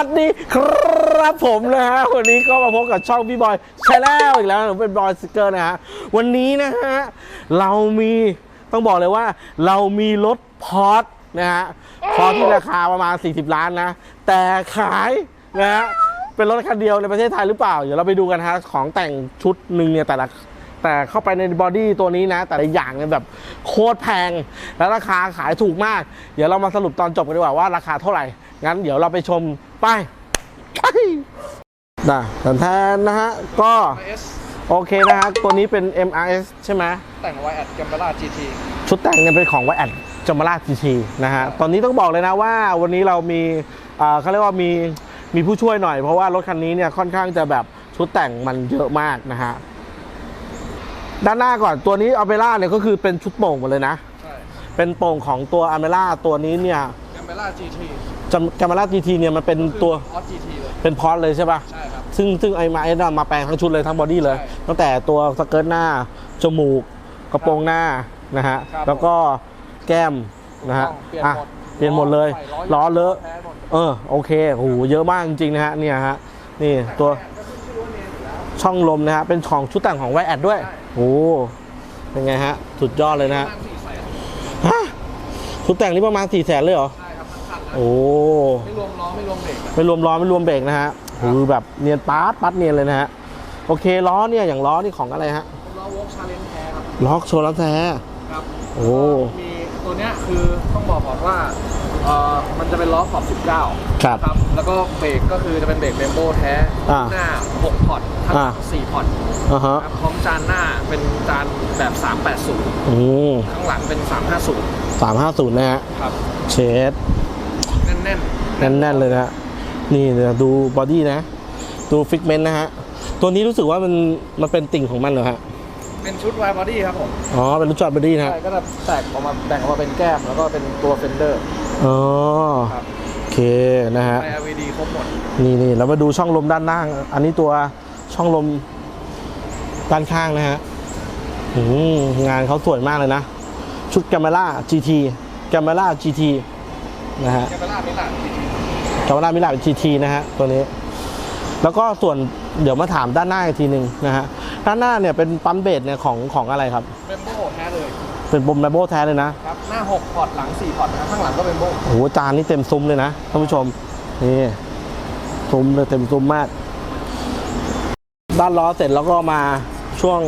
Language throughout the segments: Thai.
ัสดีครับผมนะฮะวันนี้ก็มาพบกับช่องพี่บอยชาแนลอีกแล้วผมเป็นบอยสเกอร์นะฮะวันนี้นะฮะเรามีต้องบอกเลยว่า เรามีรถพอร์ตนะฮะพอร์ตที่ราคาประมาณ 40 ล้านนะ แต่ขายนะฮะเป็นรถคันเดียวในประเทศไทยหรือเปล่า เดี๋ยวเราไปดูกันฮะของแต่งชุดหนึ่งเนี่ยแต่ละแต่เข้าไปในบอดี้ตัวนี้นะ แต่ละอย่างเนี่ยแบบโคตรแพง แล้วราคาขายถูกมาก เดี๋ยวเรามาสรุปตอนจบกันดีกว่าว่าราคาเท่าไหร่ งั้นเดี๋ยวเราไปชม ไปนะสันแทนนะฮะ ก็ S โอเคนะฮะ ตัวนี้เป็น MRS ใช่ไหม แต่งไว้แอดแกมเบล่า GT ชุดแต่งเนี่ยเป็นของวแอดจมาราจีทีนะฮะ ตอนนี้ต้องบอกเลยนะว่าวันนี้เรามีอ่าเขาเรียกว่ามีมีผู้ช่วยหน่อย เพราะว่ารถคันนี้เนี่ยค่อนข้างจะแบบชุดแต่งมันเยอะมากนะฮะ ด้านหน้าก่อนตัวนี้อเมล่าเนี่ยก็คือเป็นชุดโป่งหมดเลยนะใช่เป็นโป่งของตัวอเมล่าตัวนี้เนี่ยแกมเบล่า GT จมาราจีทีเนี่ยมันเป็นตัวออส GT เลย เป็นพอร์ตเลยใช่ปะใช่ครับ ซึ่งซึ่งไอ้มาเอสมาแปลงทั้งชุดเลยทั้งบอดี้เลย ใช่ตั้งแต่ตัวสเกิร์ตหน้า จมูก กระโปรงหน้านะฮะ ครับ แล้วก็แก้มนะฮะเปลี่ยนอะหมดเปลี่ยนหมดเลยใส่ล้อเลอะแท้หมดเออโอเคโอ้โหเยอะมากจริงๆนะฮะเนี่ยฮะนี่ตัวช่องลมนะฮะเป็นของชุดแต่งของไวแอดด้วยโอ้โหเป็นไงฮะสุดยอดเลยนะฮะตั้งสี่แสนฮะชุดแต่งนี่ประมาณ4ี่แสนเลยเหรอใช่ โอ้ไม่รวมล้อไม่รวมเบรกนะไม่รวมล้อไม่รวมเบรกนะฮะคือแบบเนียนป๊าดปัดเนียนเลยนะฮะโอเคล้อเนี่ยอย่างล้อนี่ของอะไรฮะเป็นล้อวอล์กชาเลนจ์แท้ครับล็อกโชว์แล้วแท้ครับโอ้มีตัวเนี้ยคือต้องบอกก่อนว่าเอ่อมันจะเป็นล้อขอบ 19ครับครับ แล้วก็เบรกก็คือจะเป็นเบรกเบมโบแท้อ่าหน้า 6 พอร์ตทั้งอ่า4พอร์ตอ่าฮะครับพร้อมจานหน้าเป็นจานแบบ 380อืมข้างหลังเป็น 350สามห้าศูนย์นะฮะครับ เชด แน่นแน่นๆเลยนะฮะนี่เดี๋ยวดูบอดี้นะ ดูฟิกเมนต์นะฮะ ตัวนี้รู้สึกว่ามันมันเป็นติ่งของมันเหรอฮะๆเป็นชุดไวบอดี้ครับผม อ๋อ เป็นรูปจอดบอดี้นะฮะใช่ก็จะแตกออกมาแบ่งออกมาเป็นแก้ม แล้วก็เป็นตัวเฟนเดอร์อ๋อ ครับโอเคนะฮะ ใน LED ครบหมด นี่นี่เรามาดูช่องลมด้านล่าง อันนี้ตัวช่องลมด้านข้างนะฮะอืมงานเขาสวยมากเลยนะ ชุดแกมเมล่า GT แกมเมล่า GT นะฮะแกมเบล่ามิลาน GT แกมเมล่ามิลา GT นะฮะตัวนี้ แล้วก็ส่วนเดี๋ยวมาถามด้านหน้าอีกทีหนึ่งนะฮะด้านหน้าเนี่ยเป็นปั๊มเบสเนี่ยของของอะไรครับเบมโบแท้เลย เป็นบมแมโบแท้เลยนะครับหน้า 6 พอร์ตหลัง 4 พอร์ตนะครับข้างหลังก็เบมโบโอ้โหจานนี้เต็มซุ้มเลยนะท่านผู้ชมนี่ซุ้มเลยเต็มซุ้มมาก ด้านล้อเสร็จแล้วก็มาช่วง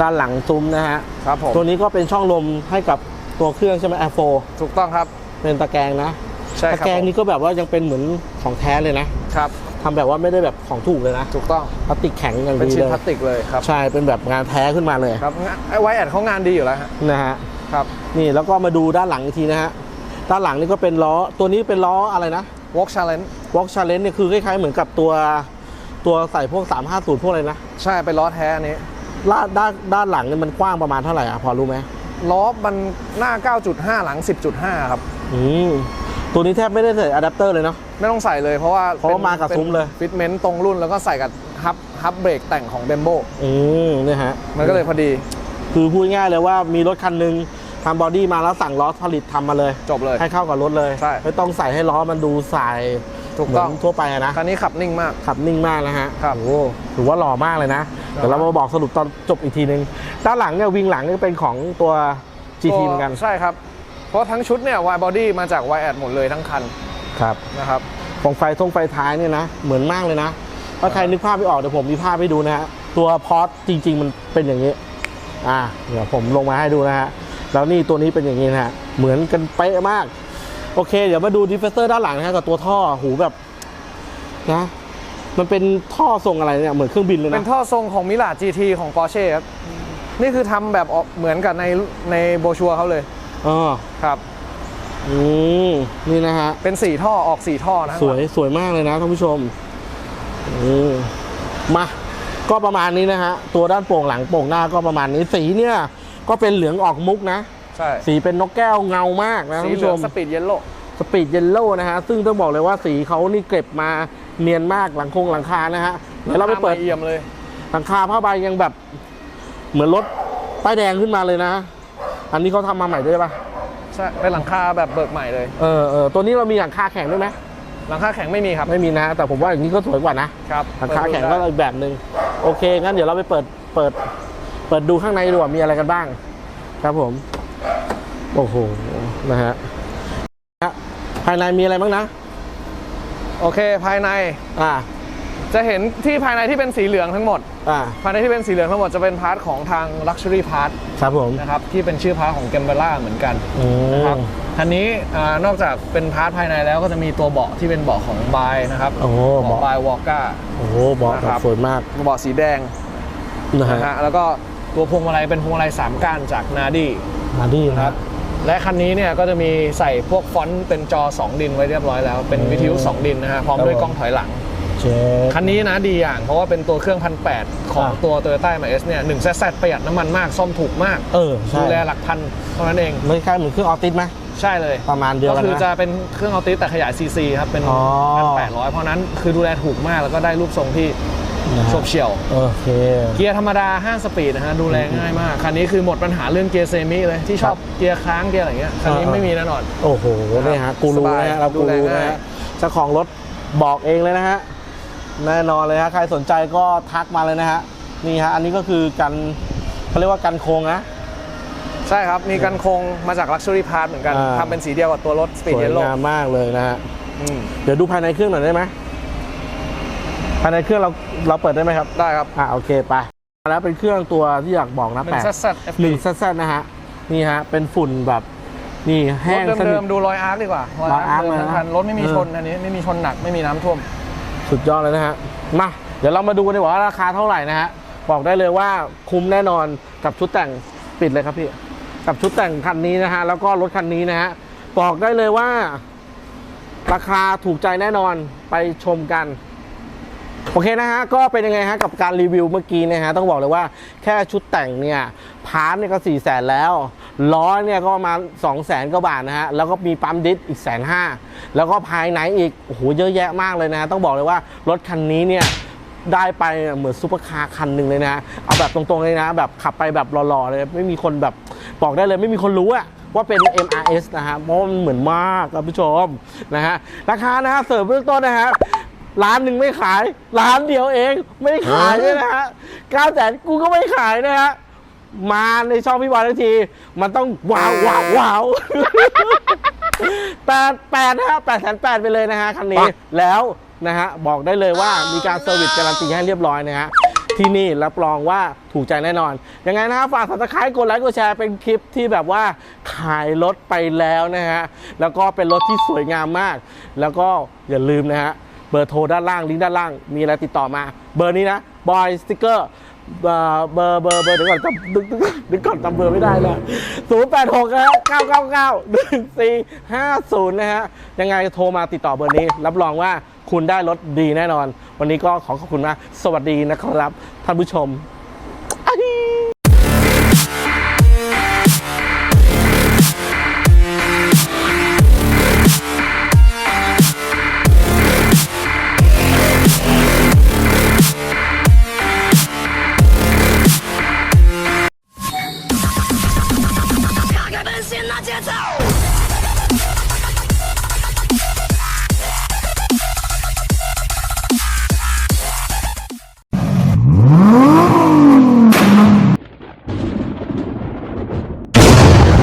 ด้านหลังซุ้มนะฮะครับผมตัวนี้ก็เป็นช่องลมให้กับตัวเครื่องใช่ไหม Air ถูกต้องครับ เป็นตะแกรงนะใช่ตะครับแกรงนี้ก็แบบว่ายังเป็นเหมือนของแท้เลยนะครับ ทำแบบว่าไม่ได้แบบของถูกเลยนะถูกต้องพลาสติกแข็งอย่างเป็นดีชิ้นเลยพลาสติกเลยครับใช่เป็นแบบงานแท้ขึ้นมาเลยครับงานไอ้ไวแอดเขางานดีอยู่แล้วฮะนะฮะครับนี่แล้วก็มาดูด้านหลังอีกทีนะฮะด้านหลังนี่ก็เป็นล้อตัวนี้เป็นล้ออะไรนะ Walk Challenge Walk Challenge เนี่ยคือคล้ายๆเหมือนกับตัวตัวใส่พวก 350 พวกอะไรนะใช่เป็นล้อแท้อันนี้ด้านด้านด้านหลังเนี่ยมันกว้างประมาณเท่าไหร่อะพอรู้ไหมล้อมันหน้า 9.5 หลัง 10.5 ครับ อืมตัวนี้แทบไม่ได้ใส่อะแดปเตอร์เลยเนาะ ไม่ต้องใส่เลยเพราะว่าเพราะว่ามากับซุ้มเลย ฟิตเมนต์ตรงรุ่นแล้วก็ใส่กับฮับฮับเบรกแต่งของเบมโบอืมเนี่ยฮะ มันก็เลยพอดี คือพูดง่ายเลยว่ามีรถคันหนึ่งทำบอดี้มาแล้วสั่งล้อผลิตทำมาเลย จบเลย ให้เข้ากับรถเลยใช่ไม่ต้องใส่ให้ล้อมันดูสายถูกเหมืต้อองนทั่วไปอะนะคันนี้ขับนิ่งมาก ขับนิ่งมากนะฮะครับโอ้โหถือว่าหล่อมากเลยนะ เดี๋ยวเรามาบอกสรุปตอนจบอีกทีนึง ด้านหลังเนี่ยวิงหลังเนี่ยเป็นของตัว GT เหมือนกัน ใช่ครับ เพราะทั้งชุดเนี่ย Y body มาจาก Y ad หมดเลยทั้งคันครับนะครับของไฟทงไฟท้ายเนี่ยนะ เหมือนมากเลยนะถ้าใครนึกภาพไม่ออกเดี๋ยวผมมีภาพให้ดูนะฮะตัวพอร์ตจริง ๆ มันเป็นอย่างนี้ อ่าเดี๋ยวผมลงมาให้ดูนะฮะแล้วนี่ตัวนี้เป็นอย่างนี้นะฮะเหมือนกันเป๊ะมาก โอเค เดี๋ยวมาดูดิฟเฟอร์ด้านหลังนะฮะกับตัวท่อหูแบบนะมันเป็นท่อทรงอะไรเนี่ยเหมือนเครื่องบินเลยเป็นะนท่อทรงของมิลา GT ของ Porsche ครับนี่คือทำแบบออกเหมือนกับในในโบชัวร์เขาเลย อ๋อครับอืมนี่นะฮะ เป็น4ท่อออก4ท่อนะสวยสวยมากเลยนะท่านผู้ชมอืมมาก็ประมาณนี้นะฮะ ตัวด้านโป่งหลังโป่งหน้าก็ประมาณนี้สีเนี่ย ก็เป็นเหลืองออกมุกนะใช่สีเป็นนกแก้วเงามากนะสีท่านเหผู้ลืชองมสปีดเยลโล่สปีดเยลโล่นะฮะ ซึ่งต้องบอกเลยว่าสีเขานี่เก็บมาเนียนมากหลังคงหลังคานะฮะเดี๋ยวเราไปเปิดเอี่ยมเลย หลังคาผ้าใบยังแบบ เหมือนรถป้ายแดงขึ้นมาเลยนะ อันนี้เขาทำมาใหม่ด้วยปะใช่เป็นหลังคาแบบเบิกใหม่เลย เออเออตัวนี้เรามีหลังคาแข็งด้วยไหมหลังคาแข็งไม่มีครับไม่มีนะ แต่ผมว่าอย่างนี้ก็สวยกว่านะครับราคาแข็งก็อีกแบบหนึ่งโอเคงั้นเดี๋ยวเราไปเปิดเปิด เปิดดูข้างในดีกว่ามีอะไรกันบ้าง ครับผม โอ้โหนะฮะภายในมีอะไรบ้างนะ โอเคภายในอ่าจะเห็นที่ภายในที่เป็นสีเหลืองทั้งหมด อ่าภายในที่เป็นสีเหลืองทั้งหมดจะเป็นพาร์ทของทาง Luxury Part ครับผมนะครับที่เป็นชื่อพาร์ทของ g a m b e l l a เหมือนกันอืนะครับมคันนี้อ่านอกจากเป็นพาร์ทภายในแล้วก็จะมีตัวเบาะที่เป็นเบาะของบายนะครับโอ้โหเบาะเบาะบายวอลก้าโอ้โหเบาะนะแบครับบสวยมากเบาะสีแดงนะฮะนะฮะแล้วก็ตัวพวงมาลัยเป็นพวงมาลัยสามก้านจากนาดีมาดีนะนะคครัรับบและคันนี้เนี่ยก็จะมีใส่พวกฟอนต์เป็นจอ 2 ดินไว้เรียบร้อยแล้ว เป็นวิทยุ 2 ดินนะฮะพร้อมด้วยครับผมกล้องถอยหลัง เชฟคันนี้นะดีอย่างเพราะว่าเป็นตัวเครื่องพันแของอ่าตัว Toyota m เ s เนี่ยหนึ่งแซดประหยัดน้ำมันมากซ่อมถูกมากเออใช่ดูแลหลักพันเท่านั้นเองไม่คล้ายเหมือนเครื่องออติสไหมใช่เลย ประมาณเดียวก็กันคือนะจะเป็นเครื่องออติสแต่ขยายซีซีครับ เป็นอ๋อ พันแปดร้อยเพราะนั้นคือดูแลถูกมากแล้วก็ได้รูปทรงที่นะฮะโฉบเฉี่ยว โอเค เกียร์ธรรมดา 5 สปีดนะฮะ ดูแลง่ายมาก คันนี้คือหมดปัญหาเรื่องเกียร์เซมิเลย ที่ชอบเกียร์ค้างเกียร์อะไรเงี้ย คันนี้อ่า ไม่มีแน่นอน โอ้โหนี่ฮะกูรูนะฮะเราดูกูแลรูนะง่ายฮะเจ้าของรถบอกเองเลยนะฮะ แน่นอนเลยฮะใครสนใจก็ทักมาเลยนะฮะนี่ฮะอันนี้ก็คือกันเขาเรียกว่ากันโครงนะ ใช่ครับ มีกันโครงมาจาก Luxury Part เหมือนกันอ่า ทำเป็นสีเดียวกับตัวรถ ส Speed วย Yellow งามมากเลยนะฮะอืมเดี๋ยวดูภายในเครื่องหน่อยได้ไหมภายในเครื่องเราเราเปิดได้ไหมครับได้ครับ อ่าโอเคไปแล้วเป็นเครื่องตัวที่อยากบอกนะเป็นแปด ZZ หนึ่งแซดนะฮะ นี่ฮะ เป็นฝุ่นแบบ นี่รแห้ถงสนิเดิท มๆดูรอยอาร์คดีกว่า รอยรอยอาอาร์ร์คคเดิมเลยนะทั้งคันรถไม่มีเออชนอันนี้ไม่มีชนหนักไม่มีน้ำท่วม สุดยอดเลยนะฮะมาเดี๋ยวเรามาดูกันดีกว่าว่าราคาเท่าไหร่นะฮะบอกได้เลยว่าคุ้มแน่นอนกับชุดแต่งปิดเลยครับพี่ กับชุดแต่งคันนี้นะฮะแล้วก็รถคันนี้นะฮะบอกได้เลยว่า ราคาถูกใจแน่นอนไปชมกันโอเคนะฮะ ก็เป็นยังไงฮะกับการรีวิวเมื่อกี้นะฮะ ต้องบอกเลยว่าแค่ชุดแต่งเนี่ย พาร์ทเนี่ยก็4ี่แสนแล้ว ล้อเนี่ยก็ประมาณ2องแสนกว่าบาทนะฮะ แล้วก็มีปั๊มดิสอีกแสนห้าแล้วก็ภายในอีก โอ้โห เยอะแยะมากเลยนะฮะต้องบอกเลยว่ารถคันนี้เนี่ยได้ไปเหมือนซุปเปอร์คาร์คันหนึ่งเลยนะ เอาแบบตรงๆเลยนะ แบบขับไปแบบหล่อๆเลย ไม่มีคนแบบบอกได้เลย ไม่มีคนรู้อะว่าเป็น MRS นะฮะเพราะมันเหมือนมากครับผู้ชมนะฮะราคานะฮะเสริมเบื้องต้นนะฮะร้านหนึ่งไม่ขาย ร้านเดียวเอง ไม่ขายด้วยนะฮะเก้าแสนกูก็ไม่ขายนะฮะ มาในช่องพี่บอลทันที มันต้องว้าวว้าวว้าวแปดแปดนะฮะแปดแสนแปดไปเลยนะฮะคันนี้แล้วนะฮะบอกได้เลยว่ามีการเซอร์วิสการันตีให้เรียบร้อยนะฮะที่นี่รับรองว่าถูกใจแน่นอน ยังไงนะฮะฝากสับสไครต์กดไลค์กดแชร์เป็นคลิปที่แบบว่าขายรถไปแล้วนะฮะ แล้วก็เป็นรถที่สวยงามมาก แล้วก็อย่าลืมนะฮะ เบอร์โทรด้านล่าง ลิงก์ด้านล่าง มีอะไรติดต่อมา เบอร์นี้นะ บอยสติกเกอร์ เบอร์เบอร์เบอร์เบอร์เดี๋ยวก่อนจำดึกดึกดึกก่อนจำเบอร์ไม่ได้เลยศูนย์แปดหกนะฮะเก้าเก้าเก้าหนึ่งสี่ห้าศูนย์นะฮะ ยังไงโทรมาติดต่อเบอร์นี้ รับรองว่าคุณได้รถดีแน่นอน วันนี้ก็ขอขอบคุณมาก สวัสดีนะครับ ท่านผู้ชม